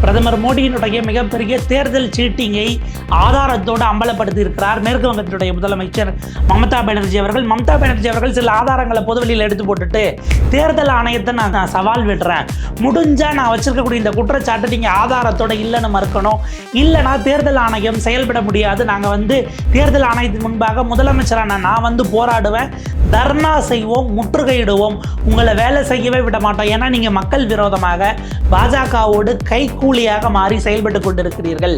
பிரதமர் மோடியினுடைய மிகப்பெரிய தேர்தல் சீட்டிங்கை ஆதாரத்தோடு அம்பலப்படுத்தி இருக்கிறார் மேற்கு வங்கத்தினுடைய முதலமைச்சர் மமதா பானர்ஜி அவர்கள். மம்தா பானர்ஜி அவர்கள் சில ஆதாரங்களை பொதுவெளியில் எடுத்து போட்டுட்டு தேர்தல் ஆணையத்தை நான் சவால் விடுறேன். முடிஞ்சா நான் வச்சிருக்கக்கூடிய இந்த குற்றச்சாட்டை நீங்கள் ஆதாரத்தோட இல்லைன்னு மறுக்கணும். இல்லைனா தேர்தல் ஆணையம் செயல்பட முடியாது. நாங்கள் வந்து தேர்தல் ஆணையத்தின் முன்பாக முதலமைச்சரான நான் வந்து போராடுவேன். தர்ணா செய்வோம் முற்றுகையிடுவோம். உங்களை வேலை செய்யவே விட மாட்டோம். ஏன்னா நீங்கள் மக்கள் விரோதமாக பாஜகவோடு கூலியாக மாறி செயல்பட்டு கொண்டிருக்கிறீர்கள்.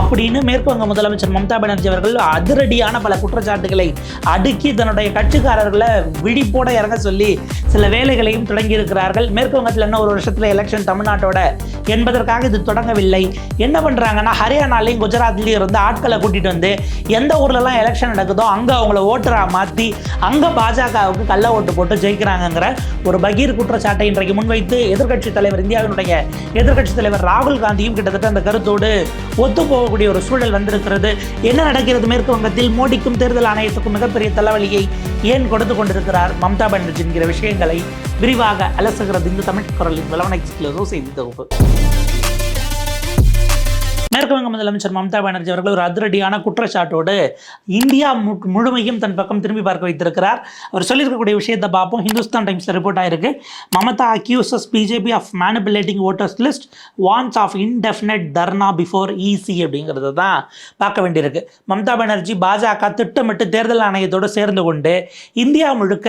அப்படின்னு மேற்குவங்க முதலமைச்சர் மம்தா பானர்ஜி அவர்கள் அதிரடியான பல குற்றச்சாட்டுகளை அடுக்கி தன்னுடைய கட்சிக்காரர்களை விழிப்போட இறங்க சொல்லி சில வேலைகளையும் தொடங்கி இருக்கிறார்கள் மேற்கு வங்கத்தில் என்ன ஒரு வருஷத்தில் எலெக்ஷன் தமிழ்நாட்டோட. என்பதற்காக இது தொடங்கவில்லை. என்ன பண்ணுறாங்கன்னா ஹரியானாலையும் குஜராத்லேயும் இருந்து ஆட்களை கூட்டிகிட்டு வந்து எந்த ஊர்லலாம் எலெக்ஷன் நடக்குதோ அங்கே அவங்கள ஓட்டராக மாற்றி அங்கே பாஜகவுக்கு கள்ள ஓட்டு போட்டு ஜெயிக்கிறாங்கங்கிற ஒரு பகீர் குற்றச்சாட்டை இன்றைக்கு முன்வைத்து எதிர்க்கட்சி தலைவர் இந்தியாவினுடைய எதிர்க்கட்சி தலைவர் ராகுல் காந்தியும் கிட்டத்தட்ட அந்த கருத்தோடு ஒத்து போகக்கூடிய ஒரு சூழல் வந்திருக்கிறது. என்ன நடக்கிறது? மேற்கு வங்கத்தில் மோடிக்கும் தேர்தல் ஆணையத்துக்கும் மிகப்பெரிய தலைவலியை ஏன் கொடுத்து கொண்டிருக்கிறார் மம்தா பானர்ஜி என்கிற விஷயங்களை விரிவாக அலசுகிறது இந்த தமிழ் குரலின் விளவனை செய்தி தொகுப்பு. மேற்கு வங்க முதலமைச்சர் மம்தா பானர்ஜி அவர்கள் ஒரு அதிரடியான குற்றச்சாட்டோடு இந்தியா மு- முழுமையும் தன் பக்கம் திரும்பி பார்க்க வைத்திருக்கிறார். அவர் சொல்லியிருக்கக்கூடிய விஷயத்தை பார்ப்போம். ஹிந்துஸ்தான் டைம்ஸில் ரிப்போர்ட் ஆயிருக்கு. Mamata accuses BJP of manipulating voters list warns of indefinite dharna before EC அப்படிங்கிறது தான் பார்க்க வேண்டியிருக்கு. மம்தா பானர்ஜி பாஜக திட்டமிட்டு தேர்தல் ஆணையத்தோடு சேர்ந்து கொண்டு இந்தியா முழுக்க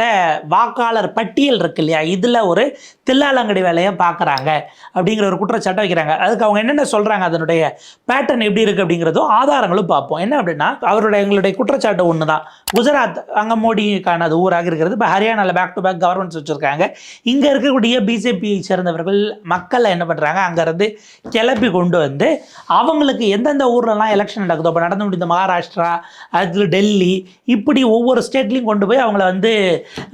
வாக்காளர் பட்டியல் இருக்கு இல்லையா? இதில் ஒரு தில்லாலங்கடி வேலையை பார்க்குறாங்க அப்படிங்கிற ஒரு குற்றச்சாட்டை வைக்கிறாங்க. அதுக்கு அவங்க என்னென்ன சொல்கிறாங்க அதனுடைய பேட்டர்ன் எப்படி இருக்குது அப்படிங்கிறதும் ஆதாரங்களும் பார்ப்போம். என்ன அப்படின்னா அவருடைய எங்களுடைய குற்றச்சாட்டு ஒன்று தான் குஜராத் அங்கே மோடிக்கான அது ஊராக இருக்கிறது. இப்போ ஹரியானாவில் பேக் டு பேக் கவர்மெண்ட்ஸ் வச்சுருக்காங்க. இங்கே இருக்கக்கூடிய பிஜேபியை சேர்ந்தவர்கள் மக்களை என்ன பண்ணுறாங்க அங்கேருந்து கிளப்பி கொண்டு வந்து அவங்களுக்கு எந்தெந்த ஊர்லலாம் எலெக்ஷன் நடக்குதோ இப்போ நடந்து முடிந்த மகாராஷ்டிரா அது டெல்லி இப்படி ஒவ்வொரு ஸ்டேட்லேயும் கொண்டு போய் அவங்கள வந்து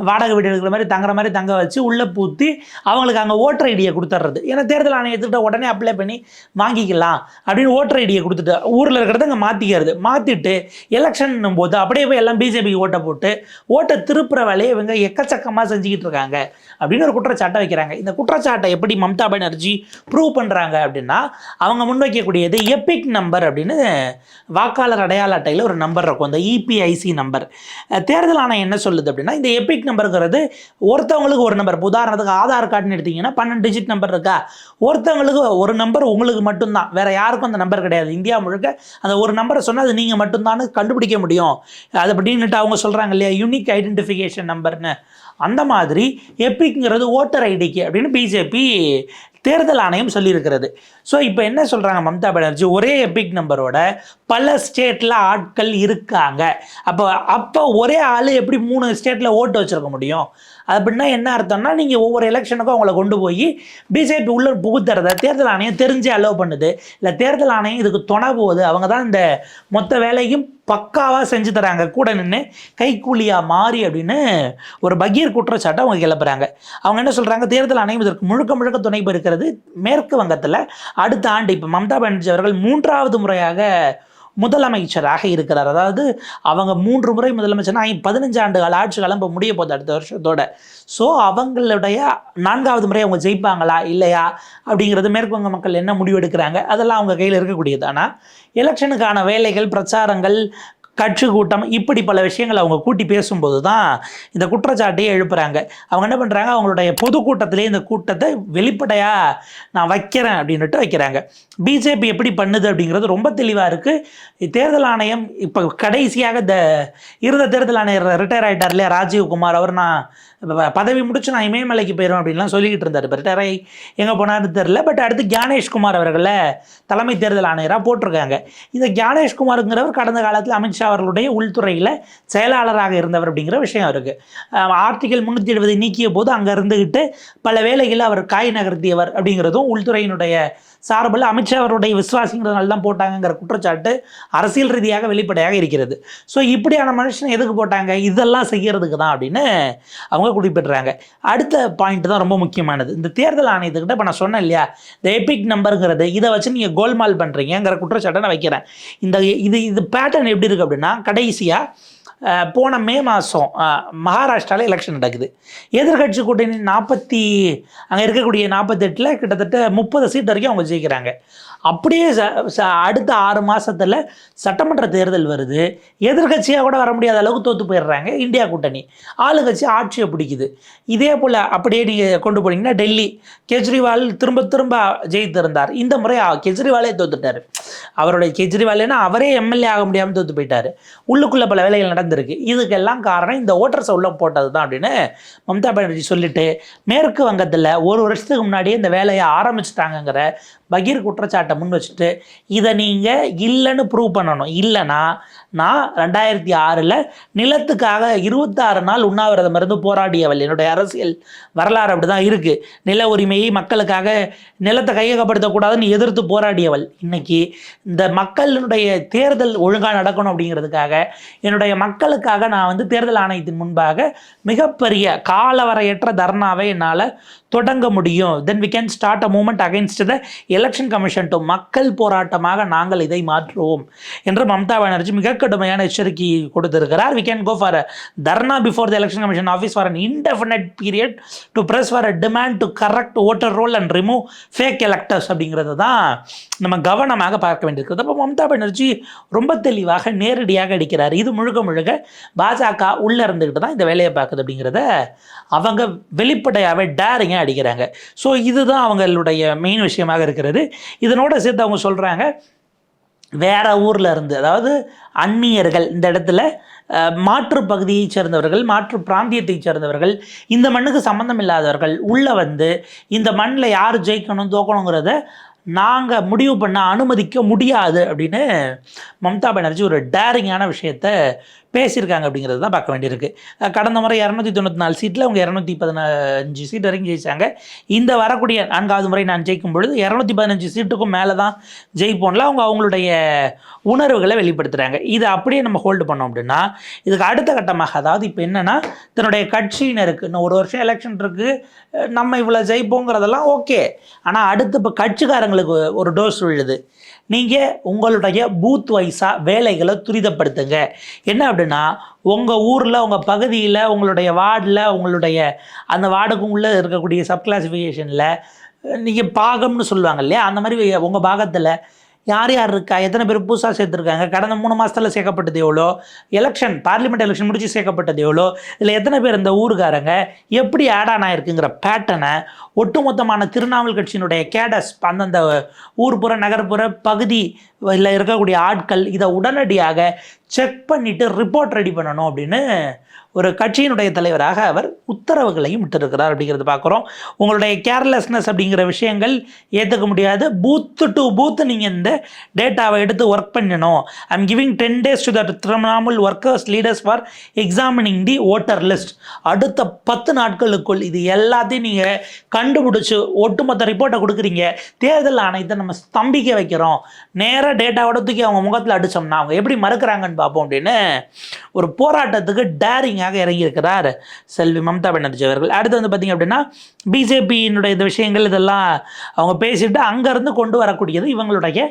வாடகை வீடு எடுக்கிற மாதிரி தங்குற மாதிரி தங்க வச்சு உள்ளே பூத்தி அவங்களுக்கு அங்கே ஓட்டர் ஐடியை கொடுத்துட்றது ஏன்னா தேர்தல் ஆணையத்துக்கிட்ட உடனே அப்ளை பண்ணி வாங்கிக்கலாம். அப்படின்னு ஓட்டர் ஐடியை கொடுத்துட்டு ஊரில் இருக்கிறத அங்கே மாற்றிக்கிறது மாற்றிட்டு எலெக்ஷன் போது அப்படியே போய் எல்லாம் பிஜேபிக்கு ஓட்டை போட்டு ஓட்டை திருப்புற வேலையை இவங்க எக்கச்சக்கமாக செஞ்சுக்கிட்டு இருக்காங்க அப்படின்னு ஒரு குற்றச்சாட்டை வைக்கிறாங்க. இந்த குற்றச்சாட்டை எப்படி மம்தா பானர்ஜி ப்ரூவ் பண்ணுறாங்க அப்படின்னா அவங்க முன்வைக்கக்கூடியது எபிக் நம்பர் அப்படின்னு வாக்காளர் அடையாள அட்டையில் ஒரு நம்பர் இருக்கும். அந்த இபிஐசி நம்பர் தேர்தல் ஆணையம் என்ன சொல்லுது அப்படின்னா இந்த எபிக் நம்பருங்கிறது ஒருத்தவங்களுக்கு ஒரு நம்பர் உதாரணத்துக்கு ஆதார் கார்டுன்னு எடுத்தீங்கன்னா பன்னெண்டு டிஜிட் நம்பர் இருக்கா? ஒருத்தவங்களுக்கு ஒரு நம்பர் உங்களுக்கு மட்டும்தான். வேற யாருக்கும் அந்த நம்பர் கிடையாது. இந்தியா முழுக்க அந்த ஒரு நம்பரை சொன்னால் அது நீங்கள் மட்டும்தான் கண்டுபிடிக்க முடியும். அது அப்படின்னுட்டு அவங்க சொல்கிறாங்க இல்லையா? யூனிக் ஐடென்டிஃபிகேஷன் நம்பர்னு அந்த மாதிரி எப்பிக்ங்கிறது ஓட்டர் ஐடிக்கு அப்படின்னு பிஜேபி தேர்தல் ஆணையம் சொல்லியிருக்கிறது. ஸோ இப்போ என்ன சொல்கிறாங்க மம்தா பானர்ஜி? ஒரே எபிக் நம்பரோட பல ஸ்டேட்டில் ஆட்கள் இருக்காங்க. அப்போ அப்போ ஒரே ஆள் எப்படி மூணு ஸ்டேட்டில் ஓட்டு வச்சுருக்க முடியும்? அப்படின்னா என்ன அர்த்தம்னா நீங்கள் ஒவ்வொரு எலெக்ஷனுக்கும் அவங்கள கொண்டு போய் பிஜேபி உள்ள புகுத்துறத. தேர்தல் ஆணையம் தெரிஞ்சு அலோவ் பண்ணுது. இல்லை தேர்தல் ஆணையம் இதுக்கு துணை போகுது. அவங்க தான் இந்த மொத்த வேலையும் பக்காவாக செஞ்சு தராங்க. கூட நின்று கைக்கூலியாக மாறி அப்படின்னு ஒரு பகீர் குற்றச்சாட்டை அவங்க கிளப்புறாங்க. அவங்க என்ன சொல்கிறாங்க தேர்தல் ஆணையம் இதற்கு முழுக்க முழுக்க துணை பெறுகிறது மேற்கு வங்கத்தில் அடுத்த ஆண்டு. இப்போ மம்தா பானர்ஜி அவர்கள் மூன்றாவது முறையாக முதலமைச்சராக இருக்கிறார். அதாவது அவங்க மூன்று முறை முதலமைச்சர்னா ஐ- பதினஞ்சு ஆண்டு கால ஆட்சி கிளம்ப இப்போ முடிய போகுது அடுத்த வருஷத்தோட. ஸோ அவங்களுடைய நான்காவது முறை அவங்க ஜெயிப்பாங்களா இல்லையா? அப்படிங்கிறது மேற்குவங்க மக்கள் என்ன முடிவு எடுக்கிறாங்க அதெல்லாம் அவங்க கையில் இருக்கக்கூடியது. ஆனால் எலெக்ஷனுக்கான வேலைகள் பிரச்சாரங்கள் கட்சி கூட்டம் இப்படி பல விஷயங்களை அவங்க கூட்டி பேசும்போது தான் இந்த குற்றச்சாட்டையே எழுப்புறாங்க. அவங்க என்ன பண்ணுறாங்க அவங்களுடைய பொதுக்கூட்டத்திலே இந்த கூட்டத்தை வெளிப்படையாக நான் வைக்கிறேன் அப்படின்னுட்டு வைக்கிறாங்க. பிஜேபி எப்படி பண்ணுது அப்படிங்கிறது ரொம்ப தெளிவாக இருக்குது தேர்தல் ஆணையம் இப்போ கடைசியாக இந்த இருந்த தேர்தல் ஆணையர் ரிட்டையர் ஆகிட்டார் இல்லையா? ராஜீவ்குமார். அவர் நான் பதவி முடிச்சு நான் இமயமலைக்கு போயிடும் அப்படின்லாம் சொல்லிக்கிட்டு இருந்தார். இப்போ ரிட்டையர் ஆகி எங்கே போனார்னு தெரில பட் அடுத்து ஞானேஷ்குமார் அவர்களை தலைமை தேர்தல் ஆணையராக போட்டிருக்காங்க. இந்த ஞானேஷ்குமாருங்கிறவர் கடந்த காலத்தில் அமித்ஷா அவர்களுடைய உள்துறையில் செயலாளராக இருந்தவர் அப்படிங்கிற விஷயம் இருக்குது ஆர்டிகல் முந்நூற்றி எழுபதை நீக்கிய போது அங்கே இருந்துக்கிட்டு பல வேலைகளில் அவர் காய் நகர்த்தியவர் அப்படிங்கிறதும் உள்துறையினுடைய சார்பில் அமித்ஷா அவருடைய விசுவாசிங்கிறதுனால தான் போட்டாங்கங்கிற குற்றச்சாட்டு அரசியல் ரீதியாக வெளிப்படையாக இருக்கிறது. ஸோ இப்படியான மனுஷனை எதுக்கு போட்டாங்க? இதெல்லாம் செய்கிறதுக்கு தான் அப்படின்னு அவங்க குறிப்பிட்றாங்க. அடுத்த பாயிண்ட் தான் ரொம்ப முக்கியமானது. இந்த தேர்தல் ஆணையத்துக்கிட்ட இப்போ நான் சொன்னேன் இல்லையா? இந்த எபிக் நம்பருங்கிறது இதை வச்சு நீங்கள் கோல்மால் பண்ணுறீங்கிற குற்றச்சாட்டை நான் வைக்கிறேன். இந்த இது இது பேட்டர்ன் எப்படி இருக்குது அப்படின்னா கடைசியாக போன மே மாதம் மகாராஷ்டிராவில் எலெக்ஷன் நடக்குது. எதிர்க்கட்சி கூட்டணி நாற்பத்தி அங்கே இருக்கக்கூடிய நாற்பத்தெட்டில் கிட்டத்தட்ட முப்பது சீட் வரைக்கும் அவங்க ஜெயிக்கிறாங்க. அப்படியே ச ச- அடுத்த ஆறு மாதத்தில் சட்டமன்ற தேர்தல் வருது. எதிர்க்கட்சியாக கூட வர முடியாத அளவுக்கு தோற்று போயிடுறாங்க. இந்தியா கூட்டணி. ஆளுங்கட்சி ஆட்சியை பிடிக்குது. இதே போல் அப்படியே நீங்கள் கொண்டு போனீங்கன்னா டெல்லி கெஜ்ரிவால் திரும்ப திரும்ப ஜெயித்திருந்தார். இந்த முறை கெஜ்ரிவாலே தோத்துட்டார். அவருடைய கெஜ்ரிவாலேனா அவரே எம்எல்ஏ ஆக முடியாமல் தோத்து போயிட்டார். உள்ளுக்குள்ளே பல வேலைகள் நடந்திருக்கு. இதுக்கெல்லாம் காரணம் இந்த ஓட்டர்ஸை உள்ள போட்டது தான் அப்படின்னு மம்தா பானர்ஜி சொல்லிட்டு மேற்கு வங்கத்தில் ஒரு வருஷத்துக்கு முன்னாடியே இந்த வேலையை ஆரம்பிச்சிட்டாங்கங்கிற பகீர் குற்றச்சாட்டை முன் வச்சுட்டு இதை நீங்கள் இல்லைன்னு ப்ரூவ் பண்ணணும். இல்லைன்னா நான் ரெண்டாயிரத்தி ஆறில் நிலத்துக்காக இருபத்தாறு நாள் உண்ணாவிரதம் இருந்து போராடியவள். என்னுடைய அரசியல் வரலாறு அப்படி தான் இருக்குது நில உரிமையை மக்களுக்காக நிலத்தை கையகப்படுத்தக்கூடாதுன்னு எதிர்த்து போராடியவள். இன்றைக்கி இந்த மக்களினுடைய தேர்தல் ஒழுங்காக நடக்கணும் அப்படிங்கிறதுக்காக என்னுடைய மக்களுக்காக நான் வந்து தேர்தல் ஆணையத்தின் முன்பாக மிகப்பெரிய காலவரையற்ற தர்ணாவை என்னால் தொடங்க முடியும். Then we can start a movement against the election commission to மக்கள் போராட்டமாக நாங்கள் இதை மாற்றுவோம் என்று மம்தா பானர்ஜி மிக கடுமையான எச்சரிக்கை கொடுத்திருக்கிறார். We can go for dharna before the election commission office for an indefinite period to press for a demand to correct voter roll and remove fake electors அப்படிங்கிறது தான் நம்ம கவனமாக பார்க்க வேண்டியிருக்கிறது. அப்போ மம்தா பானர்ஜி ரொம்ப தெளிவாக நேரடியாக அடிக்கிறார். இது முழுக்க முழுக்க பாஜக உள்ளே இருந்துக்கிட்டு தான் இந்த வேலையை பார்க்குது அப்படிங்கிறத அவங்க வெளிப்படையாகவே டேரிங்க டேரிங்காக அடிக்கிறாங்க. ஸோ இதுதான் அவங்களுடைய மெயின் விஷயமாக இருக்கிறது. இதனோட சேர்த்து அவங்க சொல்கிறாங்க வேற ஊர்ல இருந்து அதாவது அந்நியர்கள் இந்த இடத்துல மாற்று பகுதியைச் சேர்ந்தவர்கள் மாற்று பிராந்தியத்தைச் சேர்ந்தவர்கள் இந்த மண்ணுக்கு சம்மந்தம் இல்லாதவர்கள் உள்ளே வந்து இந்த மண்ணில் யார் ஜெயிக்கணும் தோக்கணுங்கிறத நாங்கள் முடிவு பண்ண அனுமதிக்க முடியாது அப்படின்னு மம்தா பானர்ஜி ஒரு டேரிங்கான விஷயத்த பேசியிருக்காங்க அப்படிங்கிறது தான் பார்க்க வேண்டியிருக்கு. கடந்த முறை இரநூத்தி தொண்ணூற்றி நாலு சீட்டில் அவங்க இரநூத்தி பதினஞ்சு சீட் வரைக்கும் ஜெயிச்சாங்க. இந்த வரக்கூடிய நான்காவது முறை நான் ஜெயிக்கும் பொழுது இரநூத்தி பதினஞ்சு சீட்டுக்கும் மேலே தான் ஜெயிப்போம்ல அவங்க அவங்களுடைய உணர்வுகளை வெளிப்படுத்துகிறாங்க இதை அப்படியே நம்ம ஹோல்டு பண்ணோம் அப்படின்னா இதுக்கு அடுத்த கட்டமாக அதாவது இப்போ என்னென்னா தன்னுடைய கட்சியினருக்கு இன்னும் ஒரு வருஷம் எலெக்ஷன் இருக்குது நம்ம இவ்வளோ ஜெயிப்போங்கிறதெல்லாம் ஓகே ஆனால் அடுத்து இப்போ கட்சிக்காரங்களுக்கு ஒரு டோஸ் விழுது. நீங்கள் உங்களுடைய பூத் வைஸாக வேலைகளை துரிதப்படுத்துங்க. என்ன அப்படின்னா உங்கள் ஊரில் உங்கள் பகுதியில் உங்களுடைய வார்டில் உங்களுடைய அந்த வார்டுக்கும் உள்ளே இருக்கக்கூடிய சப் கிளாசிஃபிகேஷனில் நீங்கள் பாகம்னு சொல்லுவாங்க இல்லையா? அந்த மாதிரி உங்கள் பாகத்தில் யார் யார் இருக்கா? எத்தனை பேர் புதுசாக சேர்த்துருக்காங்க? கடந்த மூணு மாதத்தில் சேர்க்கப்பட்டது எவ்வளோ? எலெக்ஷன் பார்லிமெண்ட் எலெக்ஷன் முடிச்சு சேர்க்கப்பட்டது எவ்வளோ? இதில் எத்தனை பேர் இந்த ஊருக்காரங்க? எப்படி ஆட் ஆன் ஆயிருக்குங்கிற பேட்டனை ஒட்டுமொத்தமான திருநாவல் கட்சியினுடைய கேடஸ் அந்தந்த ஊர்ப்புற நகர்ப்புற பகுதி இல்லை இருக்கக்கூடிய ஆட்கள் இதை உடனடியாக செக் பண்ணிவிட்டு ரிப்போர்ட் ரெடி பண்ணணும் அப்படின்னு ஒரு கட்சியினுடைய தலைவராக அவர் உத்தரவுகளையும் விட்டிருக்கிறார் அப்படிங்கிறது பார்க்குறோம். உங்களுடைய கேர்லெஸ்னஸ் அப்படிங்கிற விஷயங்கள் ஏற்றுக்க முடியாது. பூத்து டு பூத்து நீங்கள் இந்த டேட்டாவை எடுத்து ஒர்க் பண்ணணும். I'm giving ten days to that Trinamool workers leaders for examining the voter list அடுத்த பத்து நாட்களுக்குள் இது எல்லாத்தையும் நீங்கள் கண்டுபிடிச்சி ஒட்டுமொத்த ரிப்போர்ட்டை கொடுக்குறீங்க. தேர்தல் ஆணையத்தை நம்ம ஸ்தம்பிக்க வைக்கிறோம். நேராக டேட்டாவோட தூக்கி அவங்க முகத்தில் அடித்தோம்னா அவங்க எப்படி மறுக்கிறாங்கன்னு பார்ப்போம் அப்படின்னு ஒரு போராட்டத்துக்கு டேரிங்காக இறங்கியிருக்கிறார் செல்வி மம்தா பானர்ஜி அவர்கள். அடுத்து வந்து பார்த்திங்க அப்படின்னா பிஜேபியினுடைய இந்த விஷயங்கள் இதெல்லாம் அவங்க பேசிட்டு அங்கேருந்து கொண்டு வரக்கூடியது இவங்களுடைய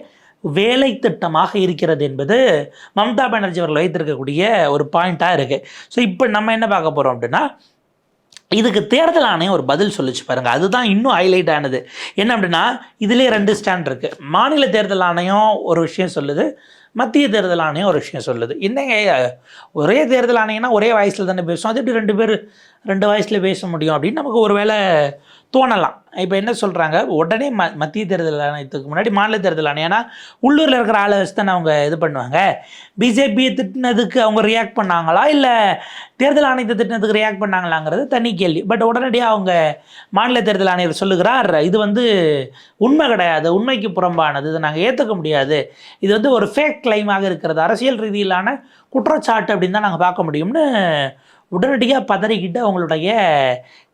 வேலை திட்டமாக இருக்கிறது என்பது மம்தா பானர்ஜி அவர்கள் வைத்திருக்கக்கூடிய ஒரு பாயிண்ட்டாக இருக்குது ஸோ இப்போ நம்ம என்ன பார்க்க போகிறோம் அப்படின்னா இதுக்கு தேர்தல் ஆணையம் ஒரு பதில் சொல்லிச்சு பாருங்க. அதுதான் இன்னும் ஹைலைட் ஆனது. என்ன அப்படின்னா இதுலேயே ரெண்டு ஸ்டாண்ட் இருக்குது மாநில தேர்தல் ஆணையம் ஒரு விஷயம் சொல்லுது மத்திய தேர்தல் ஆணையம் ஒரு விஷயம் சொல்லுது. என்னங்க ஒரே தேர்தல் ஆணையம்னா ஒரே வயசில் தானே பேசும். அது எப்படி ரெண்டு பேர் ரெண்டு வாய்ஸில் பேச முடியும்? அப்படின்னு நமக்கு ஒரு வேளை தோணலாம். இப்போ என்ன சொல்கிறாங்க உடனே ம மத்திய தேர்தல் ஆணையத்துக்கு முன்னாடி மாநில தேர்தல் ஆணையம். ஏன்னா உள்ளூரில் இருக்கிற ஆளை வச்சு தானே அவங்க இது பண்ணுவாங்க. பிஜேபியை திட்டினதுக்கு அவங்க ரியாக்ட் பண்ணாங்களா? இல்லை தேர்தல் ஆணையத்தை திட்டினதுக்கு ரியாக்ட் பண்ணாங்களாங்கிறது தனி கேள்வி. பட் உடனடியாக அவங்க மாநில தேர்தல் ஆணையர் சொல்லுகிறார் இது வந்து உண்மை கிடையாது. உண்மைக்கு புறம்பானது. இதை நாங்கள் ஏற்றுக்க முடியாது. இது வந்து ஒரு ஃபேக் கிளைமாக இருக்கிறது. அரசியல் ரீதியிலான குற்றச்சாட்டு அப்படின்னு தான் நாங்கள் பார்க்க முடியும்னு உடனடியாக பதறிக்கிட்டு அவங்களுடைய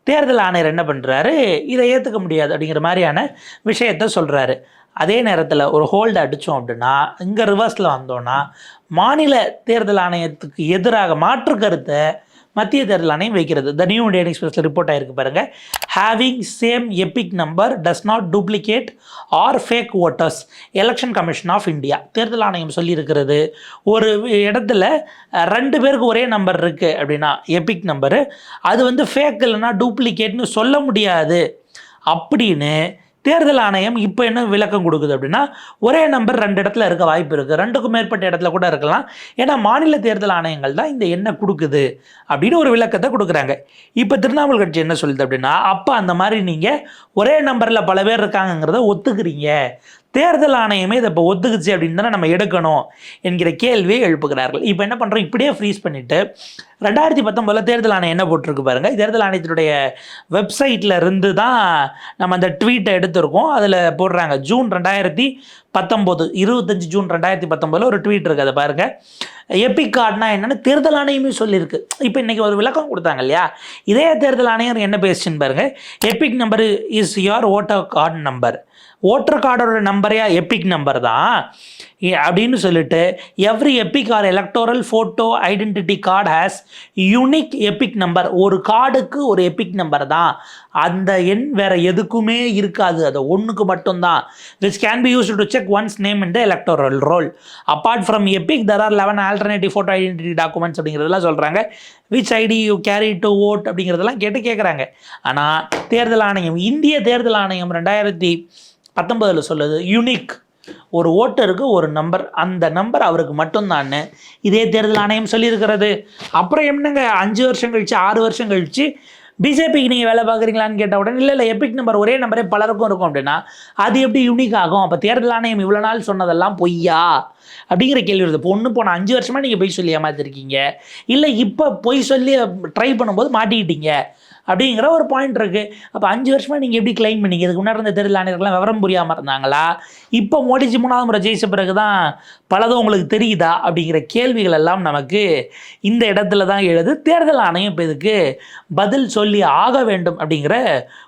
தேர்தல் ஆணையர் என்ன பண்ணுறாரு இதை ஏற்றுக்க முடியாது அப்படிங்கிற மாதிரியான விஷயத்த சொல்கிறாரு அதே நேரத்தில் ஒரு ஹோல்டு அடித்தோம் அப்படின்னா இங்கே ரிவர்ஸில் வந்தோன்னா மாநில தேர்தல் ஆணையத்துக்கு எதிராக மாற்று கருத்தை மத்திய தேர்தல் ஆணையம் வைக்கிறது. த நியூ இண்டியன் எக்ஸ்பிரஸில் ரிப்போர்ட் ஆயிருக்கு பாருங்க. Having same EPIC number does not duplicate or fake voters election commission of India தேர்தல் ஆணையம் சொல்லியிருக்கிறது. ஒரு இடத்துல ரெண்டு பேருக்கு ஒரே நம்பர் இருக்குது அப்படின்னா எபிக் நம்பரு அது வந்து ஃபேக் இல்லைன்னா டூப்ளிகேட்னு சொல்ல முடியாது. அப்படின்னு தேர்தல் ஆணையம் இப்போ என்ன விளக்கம் கொடுக்குது அப்படின்னா ஒரே நம்பர் ரெண்டு இடத்துல இருக்க வாய்ப்பு இருக்குது ரெண்டுக்கும் மேற்பட்ட இடத்துல கூட இருக்கலாம். ஏன்னா மாநில தேர்தல் ஆணையங்கள் தான் இந்த என்ன கொடுக்குது அப்படின்னு ஒரு விளக்கத்தை கொடுக்குறாங்க. இப்போ திருவண்ணாமலை கட்சி என்ன சொல்லுது அப்படின்னா அப்போ அந்த மாதிரி நீங்கள் ஒரே நம்பரில் பல பேர் இருக்காங்கங்கிறத ஒத்துக்கிறீங்க. தேர்தல் ஆணையமே இதை இப்போ ஒத்துக்குச்சு அப்படின்னு தானே நம்ம எடுக்கணும் என்கிற கேள்வியை எழுப்புகிறார்கள். இப்போ என்ன பண்ணுறோம் இப்படியே ஃப்ரீஸ் பண்ணிவிட்டு ரெண்டாயிரத்தி பத்தொம்பதில் தேர்தல் ஆணையம் என்ன போட்டிருக்கு பாருங்கள் தேர்தல் ஆணையத்தினுடைய வெப்சைட்டில் இருந்து தான் நம்ம அந்த ட்வீட்டை எடுத்திருக்கோம். அதில் போடுறாங்க. ஜூன் ரெண்டாயிரத்தி பத்தொம்போது இருபத்தஞ்சி ஜூன் ரெண்டாயிரத்தி பத்தொம்போதில் ஒரு ட்வீட் இருக்குது அதை பாருங்கள் எபிக் கார்டுனா என்னென்னு தேர்தல் ஆணையமே சொல்லியிருக்கு. இப்போ இன்றைக்கி ஒரு விளக்கம் கொடுத்தாங்க இல்லையா? இதே தேர்தல் ஆணையம் என்ன பேசுச்சுன்னு பாருங்கள் EPIC number is your voter card number voter கார்டோட நம்பரையா எப்பிக் நம்பர் தான். அப்படின்னு சொல்லிட்டு every EPIC or electoral photo identity card has unique EPIC number ஒரு கார்டுக்கு ஒரு எப்பிக் நம்பர் தான். அந்த எண் வேற எதுக்குமே இருக்காது. அது ஒன்றுக்கு மட்டும்தான். Which can be use to check one's name in the electoral roll apart from EPIC there are eleven alternative photo identity documents அப்படிங்கிறதெல்லாம் சொல்கிறாங்க which ID you carry to vote அப்படிங்கிறதெல்லாம் கேட்டு கேட்குறாங்க ஆனால் தேர்தல் ஆணையம் இந்திய தேர்தல் ஆணையம் ரெண்டாயிரத்தி பத்தொன்பதில் சொல்லுது யூனிக். ஒரு ஓட்டருக்கு ஒரு நம்பர் அந்த நம்பர் அவருக்கு மட்டும்தான் இதே தேர்தல் ஆணையம் சொல்லியிருக்கிறது. அப்புறம் என்னங்க அஞ்சு வருஷம் கழிச்சு ஆறு வருஷம் கழிச்சு பிஜேபிக்கு நீங்கள் வேலை பார்க்குறீங்களான்னு கேட்ட உடனே இல்லை இல்லை எபிக் நம்பர் ஒரே நம்பரே பலருக்கும் இருக்கும் அப்படின்னா அது எப்படி யூனிக் ஆகும்? அப்போ தேர்தல் ஆணையம் இவ்வளோ நாள் சொன்னதெல்லாம் பொய்யா? அப்படிங்கிற கேள்வி வருது. இப்போ ஒன்று போன அஞ்சு வருஷமாக நீங்கள் பொய் சொல்லி ஏமாத்திருக்கீங்க. இல்லை இப்போ பொய் சொல்லி ட்ரை பண்ணும்போது மாட்டிக்கிட்டீங்க. அப்படிங்கிற ஒரு பாயிண்ட் இருக்குது அப்போ அஞ்சு வருஷமாக நீங்கள் எப்படி கிளைம் பண்ணீங்க? இதுக்கு முன்னாடி இருந்த தேர்தல் ஆணையர்கள்லாம் விவரம் புரியாமல் இருந்தாங்களா? இப்போ மோடிஜி மூணாவது முறை ஜெயிச்ச பிறகு தான் பலதும் உங்களுக்கு தெரியுதா? அப்படிங்கிற கேள்விகள் எல்லாம் நமக்கு இந்த இடத்துல தான் எழுது. தேர்தல் ஆணையம் இப்போ இதுக்கு பதில் சொல்லி ஆக வேண்டும் அப்படிங்கிற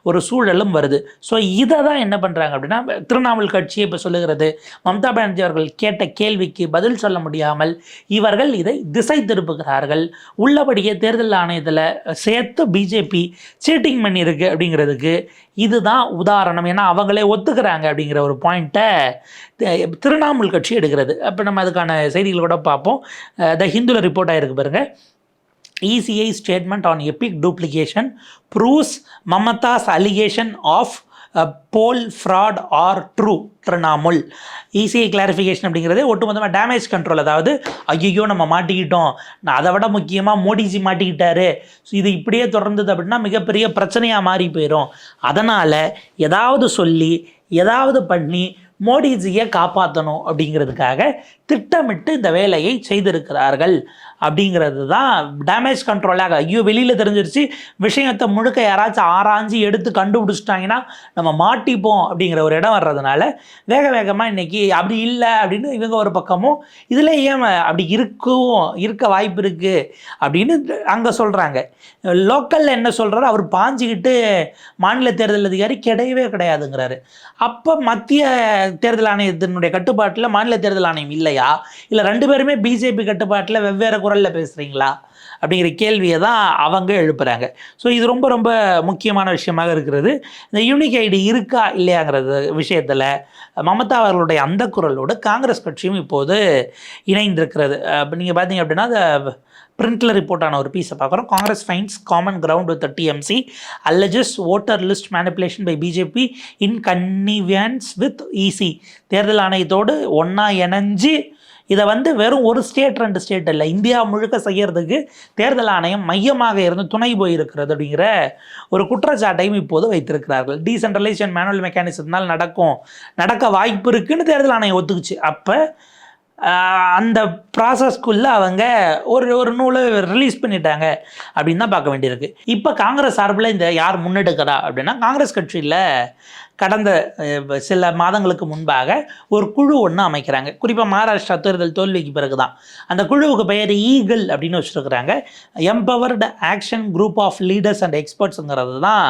ஒரு சூழலும் வருது. ஸோ இதை தான் என்ன பண்ணுறாங்க அப்படின்னா திருவண்ணாமலை கட்சி இப்போ சொல்லுகிறது. மம்தா பானர்ஜி அவர்கள் கேட்ட கேள்விக்கு பதில் சொல்ல முடியாமல் இவர்கள் இதை திசை திருப்புகிறார்கள். உள்ளபடியே தேர்தல் ஆணையத்தில் சேர்த்து பிஜேபி சீட்டிங் பண்ணியிருக்கு அப்படிங்கிறதுக்கு இதுதான் உதாரணம். ஏன்னா அவங்களே ஒத்துக்கிறாங்க அப்படிங்கிற ஒரு பாயிண்ட்டை திரிணாமுல் கட்சி எடுக்கிறது. அப்போ நம்ம அதுக்கான செய்திகள் கூட பார்ப்போம். த ஹிந்துல ரிப்போர்ட் ஆகிருக்கு பாருங்க. ECI statement on EPIC duplication proves Mamata's allegation of poll fraud are true true ஈஸியாக கிளாரிஃபிகேஷன் அப்படிங்கிறது ஒட்டுமொத்தமாக டேமேஜ் கண்ட்ரோல் அதாவது ஐயோ நம்ம மாட்டிக்கிட்டோம். நான் அதை விட முக்கியமாக மோடிஜி மாட்டிக்கிட்டாரு. ஸோ இது இப்படியே தொடர்ந்தது அப்படின்னா மிகப்பெரிய பிரச்சனையாக மாறி போயிடும் அதனால் ஏதாவது சொல்லி ஏதாவது பண்ணி மோடிஜியை காப்பாற்றணும் அப்படிங்கிறதுக்காக திட்டமிட்டு இந்த வேலையை செய்திருக்கிறார்கள். அப்படிங்கிறது தான் டேமேஜ் கண்ட்ரோலாக ஐயோ வெளியில் தெரிஞ்சிருச்சு. விஷயத்தை முழுக்க யாராச்சும் ஆராய்ஞ்சு எடுத்து கண்டுபிடிச்சிட்டாங்கன்னா நம்ம மாட்டிப்போம் அப்படிங்கிற ஒரு இடம் வர்றதுனால வேக வேகமாக இன்றைக்கி அப்படி இல்லை அப்படின்னு இவங்க ஒரு பக்கமும் இதில் ஏன் அப்படி இருக்கும் இருக்க வாய்ப்பு இருக்குது அப்படின்னு அங்கே சொல்கிறாங்க லோக்கலில் என்ன சொல்கிறாரு அவர் பாஞ்சிக்கிட்டு மாநில தேர்தல் அதிகாரி கிடையவே கிடையாதுங்கிறாரு. அப்போ மத்திய தேர்தல் ஆணையத்தினுடைய கட்டுப்பாட்டில் மாநில தேர்தல் ஆணையம் இல்லையா? இல்லை ரெண்டு பேருமே பிஜேபி கட்டுப்பாட்டில் வெவ்வேறு குரலில் பேசுகிறீங்களா அப்படிங்கிற கேள்வியை தான் அவங்க எழுப்புகிறாங்க ஸோ இது ரொம்ப ரொம்ப முக்கியமான விஷயமாக இருக்கிறது. இந்த யூனிக் ஐடி இருக்கா இல்லையாங்கிறது விஷயத்தில் மமதா அவர்களுடைய அந்த குரலோடு காங்கிரஸ் கட்சியும் இப்போது இணைந்திருக்கிறது. அப்போ நீங்கள் பார்த்தீங்க அப்படின்னா அந்த பிரிண்டில் ரிப்போர்ட்டான ஒரு பீஸை பார்க்குறோம். Congress finds common ground with TMC alleges voter list manipulation by BJP in connivance with EC தேர்தல் ஆணையத்தோடு ஒன்றா இணைஞ்சு இதை வந்து வெறும் ஒரு ஸ்டேட் ரெண்டு ஸ்டேட் இல்லை இந்தியா முழுக்க செய்கிறதுக்கு தேர்தல் ஆணையம் மையமாக இருந்து துணை போயிருக்கிறது அப்படிங்கிற ஒரு குற்றச்சாட்டையும் இப்போது வைத்திருக்கிறார்கள். டீசென்ட்ரலைசேஷன் மேனுவல் மெக்கானிசத்தினால் நடக்கும் நடக்க வாய்ப்பு இருக்குன்னு தேர்தல் ஆணையம் ஒத்துக்குச்சு. அப்போ அந்த ப்ராசஸ்க்குள்ளே அவங்க ஒரு ஒரு நூலை ரிலீஸ் பண்ணிட்டாங்க அப்படின்னு தான் பார்க்க வேண்டியிருக்கு. இப்போ காங்கிரஸ் சார்பில் இந்த யார் முன்னெடுக்கிறா அப்படின்னா காங்கிரஸ் கட்சியில் கடந்த சில மாதங்களுக்கு முன்பாக ஒரு குழு ஒன்று அமைக்கிறாங்க. குறிப்பாக மகாராஷ்டிரா தேர்தல் தோல்விக்கு பிறகு தான் அந்த குழுவுக்கு பெயர் ஈகிள் அப்படின்னு வச்சுருக்கிறாங்க. Empowered action group of leaders and எக்ஸ்பர்ட்ஸுங்கிறது தான்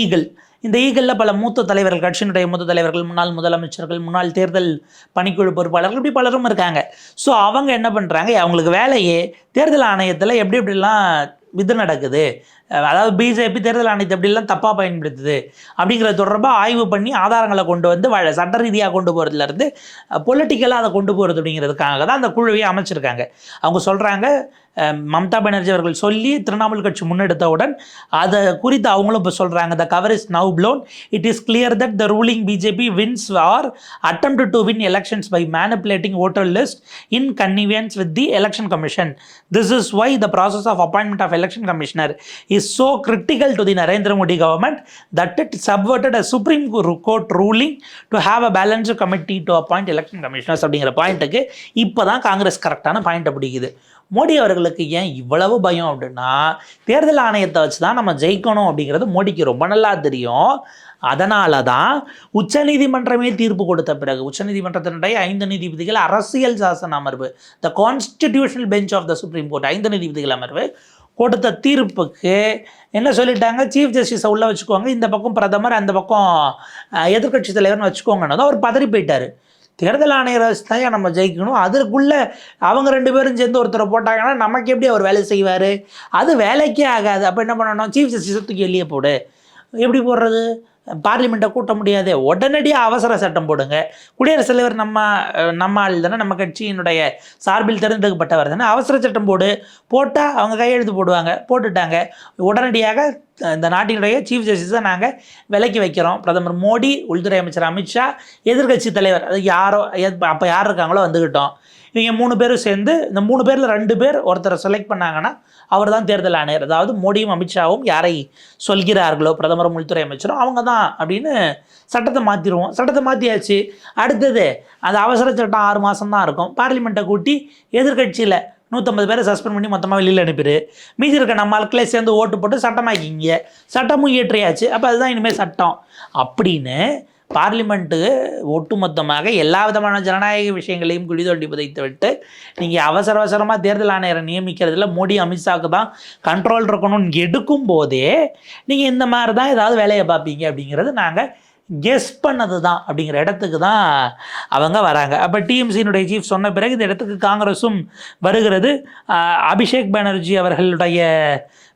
ஈகிள் இந்த ஈகிளில் பல மூத்த தலைவர்கள் கட்சியினுடைய மூத்த தலைவர்கள் முன்னாள் முதலமைச்சர்கள் முன்னாள் தேர்தல் பணிக்குழு பொறுப்பாளர்கள் இப்படி பலரும் இருக்காங்க. ஸோ அவங்க என்ன பண்ணுறாங்க அவங்களுக்கு வேலையே தேர்தல் ஆணையத்தில் எப்படி எப்படிலாம் இது நடக்குது? அதாவது பிஜேபி தேர்தல் ஆணையத்தை எப்படிலாம் தப்பாக பயன்படுத்துது? அப்படிங்கிறது தொடர்பாக ஆய்வு பண்ணி ஆதாரங்களை கொண்டு வந்து வ- சட்ட ரீதியாக கொண்டு போகிறதுலேருந்து பொலிட்டிக்கலாக அதை கொண்டு போகிறது அப்படிங்கிறதுக்காக தான் அந்த குழுவையும் அமைச்சிருக்காங்க. அவங்க சொல்கிறாங்க மம்தா பானர்ஜி அவர்கள் சொல்லி திரிணாமுல் கட்சி முன்னெடுத்தவுடன் அதை குறித்து அவங்களும் இப்போ சொல்கிறாங்க the cover is now blown it is clear that the ruling BJP wins or attempt to win elections by manipulating voter list in connivance with the election commission this is why the process of appointment of election commissioner is so critical to the Narendra Modi government that it subverted a Supreme Court ruling to have a balance committee to appoint election commissioners அப்படிங்கிற பாயிண்ட்டுக்கு இப்போ தான் காங்கிரஸ் கரெக்டான பாயிண்ட்டை பிடிக்குது மோடி அவர்களுக்கு ஏன் இவ்வளவு பயம் அப்படின்னா தேர்தல் ஆணையத்தை வச்சு தான் நம்ம ஜெயிக்கணும் அப்படிங்கிறது மோடிக்கு ரொம்ப நல்லா தெரியும். அதனால தான் உச்சநீதிமன்றமே தீர்ப்பு கொடுத்த பிறகு உச்சநீதிமன்றத்தினுடைய ஐந்து நீதிபதிகள் அரசியல் சாசன அமர்வு the constitutional bench of the Supreme Court ஐந்து நீதிபதிகள் அமர்வு கொடுத்த தீர்ப்புக்கு என்ன சொல்லிட்டாங்க? சீஃப் ஜஸ்டிஸை உள்ளே வச்சுக்கோங்க இந்த பக்கம் பிரதமர் அந்த பக்கம் எதிர்கட்சி தலைவர்னு வச்சுக்கோங்கன்னு அவர் பதறி போயிட்டார். தேர்தல் ஆணையர் தான் நம்ம ஜெயிக்கணும்? அதற்குள்ளே அவங்க ரெண்டு பேரும் சேர்ந்து ஒருத்தரை போட்டாங்கன்னா நமக்கு எப்படி அவர் வேலை செய்வார்? அது வேலைக்கே ஆகாது. அப்போ என்ன பண்ணணும்? சீஃப் ஜஸ்டிஸை தூக்கி வெளியே போடு. எப்படி போடுறது? பார்லிமெண்ட்டை கூட்ட முடியாது. உடனடியாக அவசர சட்டம் போடுங்க. குடியரசுத் தலைவர் நம்ம நம்ம ஆள் தானே நம்ம கட்சியினுடைய சார்பில் தேர்ந்தெடுக்கப்பட்டவர் தானே அவசர சட்டம் போடு. போட்டால் அவங்க கையெழுத்து போடுவாங்க. போட்டுட்டாங்க. உடனடியாக இந்த நாட்டினுடைய சீஃப் ஜஸ்டிஸை நாங்கள் விலக்கி வைக்கிறோம். பிரதமர் மோடி உள்துறை அமைச்சர் அமித்ஷா எதிர்க்கட்சி தலைவர் அது யாரோ அப்போ யார் இருக்காங்களோ வந்துக்கிட்டோம் இவங்க மூணு பேரும் சேர்ந்து இந்த மூணு பேரில் ரெண்டு பேர் ஒருத்தரை செலக்ட் பண்ணாங்கன்னா அவர் தான் தேர்தல் ஆணையர். அதாவது மோடியும் அமித்ஷாவும் யாரை சொல்கிறார்களோ பிரதமரும் உள்துறை அமைச்சரும் அவங்க தான் அப்படின்னு சட்டத்தை மாற்றிடுவோம் சட்டத்தை மாற்றியாச்சு அடுத்தது அந்த அவசர சட்டம் ஆறு மாதம் தான் இருக்கும். பார்லிமெண்ட்டை கூட்டி எதிர்க்கட்சியில் நூற்றம்பது பேரை சஸ்பெண்ட் பண்ணி மொத்தமாக வெளியில் அனுப்பிடு. மீதி இருக்க நம்ம ஆட்களே சேர்ந்து ஓட்டு போட்டு சட்டமாக்கிங்க சட்டமும் இயற்றியாச்சு. அப்போ அதுதான் இனிமேல் சட்டம். அப்படின்னு பார்லிமெண்ட்டு ஒட்டுமொத்தமாக எல்லா விதமான ஜனநாயக விஷயங்களையும் குழி தோண்டி புதைத்து விட்டு நீங்கள் அவசர அவசரமாக தேர்தல் ஆணையரை நியமிக்கிறதுல மோடி அமித்ஷாவுக்கு தான் கண்ட்ரோல் இருக்கணும்னு எடுக்கும் போதே நீங்கள் இந்த மாதிரி தான் ஏதாவது வேலையை பார்ப்பீங்க அப்படிங்கிறது நாங்கள் கெஸ் பண்ணது தான் அப்படிங்கிற இடத்துக்கு தான் அவங்க வராங்க. அப்போ டிஎம்சியினுடைய சீஃப் சொன்ன பிறகு இந்த இடத்துக்கு காங்கிரஸும் வருகிறது. அபிஷேக் பானர்ஜி அவர்களுடைய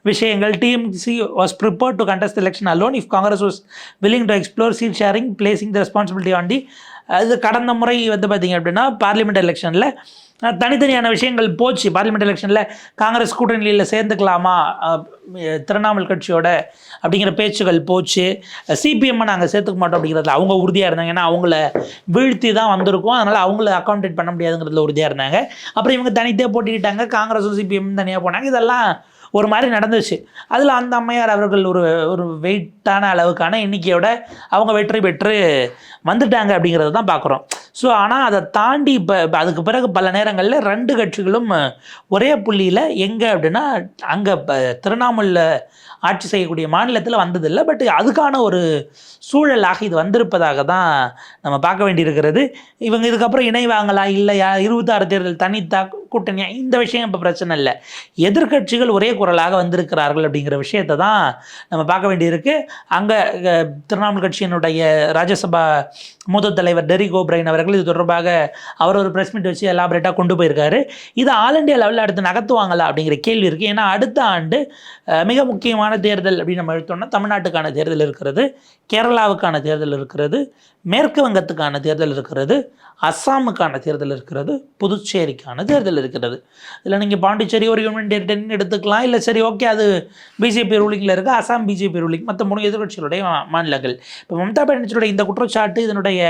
விஷயங்கள். TMC was prepared to contest election alone if Congress was willing to explore seat sharing placing the responsibility on the அது கடந்த முறை வந்து பார்த்திங்க அப்படின்னா பார்லிமெண்ட் எலெக்ஷனில் தனித்தனியான விஷயங்கள் போச்சு. பார்லிமெண்ட் எலெக்ஷனில் காங்கிரஸ் கூட்டணியில் சேர்ந்துக்கலாமா? திரிணாமுல் கட்சியோட அப்படிங்கிற பேச்சுகள் போச்சு. சிபிஎம்மை நாங்கள் சேர்த்துக்க மாட்டோம் அப்படிங்கிறதுல அவங்க உறுதியாக இருந்தாங்க. ஏன்னா அவங்கள வீழ்த்தி தான் வந்திருக்கும். அதனால் அவங்கள அக்கௌண்டேட் பண்ண முடியாதுங்கிறதுல உறுதியாக இருந்தாங்க. அப்புறம் இவங்க தனித்தே போட்டிக்கிட்டாங்க காங்கிரஸும் சிபிஎம் தனியாக போனாங்க. இதெல்லாம் ஒரு மாதிரி நடந்துச்சு. அதில் அந்த அம்மையார் அவர்கள் ஒரு ஒரு வெயிட்டான அளவுக்கான எண்ணிக்கையோட அவங்க வெற்றி பெற்று வந்துட்டாங்க அப்படிங்கிறத தான் பார்க்குறோம் ஸோ ஆனால் அதை தாண்டி இப்போ அதுக்கு பிறகு பல நேரங்களில் ரெண்டு கட்சிகளும் ஒரே புள்ளியில் எங்கே அப்படின்னா அங்கே இப்போ திருவண்ணாமலையில் ஆட்சி செய்யக்கூடிய மாநிலத்தில் வந்ததில்லை. பட் அதுக்கான ஒரு சூழலாக இது வந்திருப்பதாக தான் நம்ம பார்க்க வேண்டியிருக்கிறது. இவங்க இதுக்கப்புறம் இணைவாங்களா இல்லையா? இருபத்தாறு தேர்தல் தனித்தா கூட்டணியா? இந்த விஷயம் இப்போ பிரச்சனை இல்லை. எதிர்க்கட்சிகள் ஒரே குரலாக வந்திருக்கிறார்கள் அப்படிங்கிற விஷயத்தை தான் நம்ம பார்க்க வேண்டியிருக்கு. அங்கே திரிணாமுல் கட்சியினுடைய ராஜ்யசபா மூத்த தலைவர் டெரி கோப்ரைன் அவர்கள் இது தொடர்பாக அவர் ஒரு ப்ரெஸ் மீட் வச்சு எலாபரேட்டாக கொண்டு போயிருக்காரு. இது ஆல் இண்டியா லெவலில் அடுத்து நகர்த்துவாங்களா அப்படிங்கிற கேள்வி இருக்குது ஏன்னா அடுத்த ஆண்டு மிக முக்கியமான தேர்தல் அப்படின்னு நம்ம எடுத்தோம்னா தமிழ்நாட்டுக்கான தேர்தல் இருக்கிறது கேரளாவுக்கான தேர்தல் இருக்கிறது மேற்கு வங்கத்துக்கான தேர்தல் இருக்கிறது அஸ்ஸாமுக்கான தேர்தல் இருக்கிறது புதுச்சேரிக்கான தேர்தல் இருக்கிறது. இதில் நீங்கள் பாண்டிச்சேரி ஒரு யூனியன் டெரிட்டரின்னு எடுத்துக்கலாம். இல்லை சரி ஓகே அது பிஜேபி ரூலிங்கில் இருக்குது அசாம் பிஜேபி ரூலிங். மற்ற மூணு எதிர்கட்சிகளுடைய மாநிலங்கள். இப்போ மம்தா பானர்ஜியுடைய இந்த குற்றச்சாட்டு இதனுடைய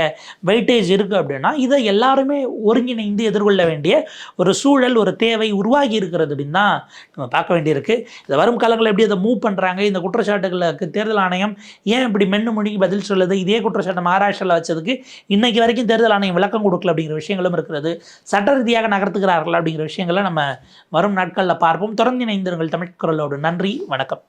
வெயிட்டேஜ் இருக்குது அப்படின்னா இதை எல்லாருமே ஒருங்கிணைந்து எதிர்கொள்ள வேண்டிய ஒரு சூழல் ஒரு தேவை உருவாகி இருக்கிறது அப்படின்னு தான் நம்ம பார்க்க வேண்டியிருக்கு. இதை வரும் காலங்களில் எப்படி அதை மூவ் பண்ணுறாங்க இந்த குற்றச்சாட்டுகளுக்கு தேர்தல் ஆணையம் ஏன் இப்படி மென்னு மொழிக்கு பதில் சொல்லுது? இதே குற்றச்சாட்டு மகாராஷ்டிராவில் வச்சதுக்கு இன்னைக்கு வரைக்கும் தேர்தல் ஆணையம் விளக்கம் கொடுக்கல அப்படிங்கிற விஷயங்களும் இருக்கிறது. சட்ட ரீதியாக நகர்த்துகிறார்கள் அப்படிங்கிற விஷயங்களை நம்ம வரும் நாட்களில் பார்ப்போம். தொடர்ந்து இணைந்திருங்கள் தமிழ் குரலோடு. நன்றி. வணக்கம்.